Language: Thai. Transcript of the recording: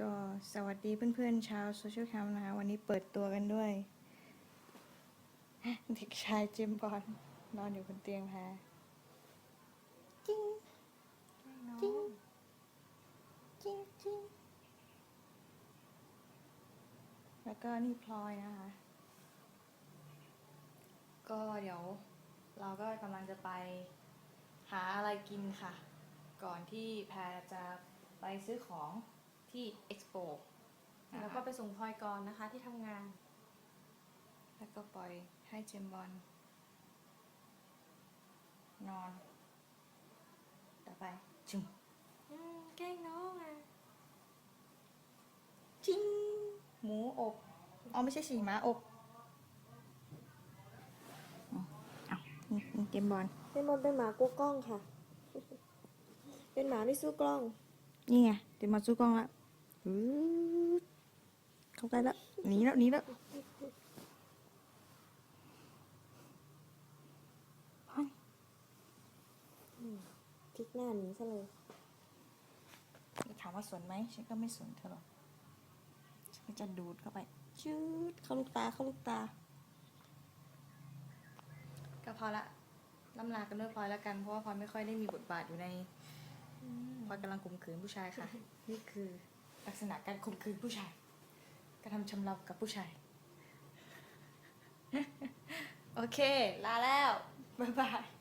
ก็สวัสดีเพื่อนๆชาวโซเชียลแคมป์นะคะ วันนี้เปิดตัวกันด้วย เด็กชายเจมบอลนอนอยู่บนเตียงแพจิ้งจิ้งจิ้งจิ้งแล้วก็นี่พลอยนะคะ ก็เดี๋ยวเราก็กำลังจะไปหาอะไรกินค่ะ ก่อนที่แพรจะไปซื้อของ ที่เอ็กซ์โปแล้วก็ไปส่งพลอยก่อนนะคะที่ทำงาน แล้วก็ปล่อยให้เจมส์บอลนอน ต่อไปจึงอืมแกล้งน้องอะจิ้งหมูอบอ๋อไม่ใช่สีหมาอบอ๋อเอานี่นี่เจมส์บอลเป็นบอลเป็นหมากู้กล้องค่ะ เป็นหมาไม่สู้กล้อง นี่ไงเจมส์บอลสู้กล้องละอืด เข้าใกล้แล้วหนีแล้วหนีแล้วเฮ้ยพลิกหน้าหนีซะเลยถามว่าสนไหมฉันก็ไม่สนเธอหรอกฉันก็จะดูดเข้าไปชืดเข้าลูกตาเข้าลูกตา ก็พอละล่ำลากันด้วยพลอยแล้วกันเพราะว่าพลอยไม่ค่อยได้มีบทบาทอยู่ในพลอยกำลังข่มขืนผู้ชายค่ะ นี่คือ ลักษณะการข่มขืนผู้ชายกระทำชำเรากับผู้ชาย โอเค ลาแล้ว บ๊ายบาย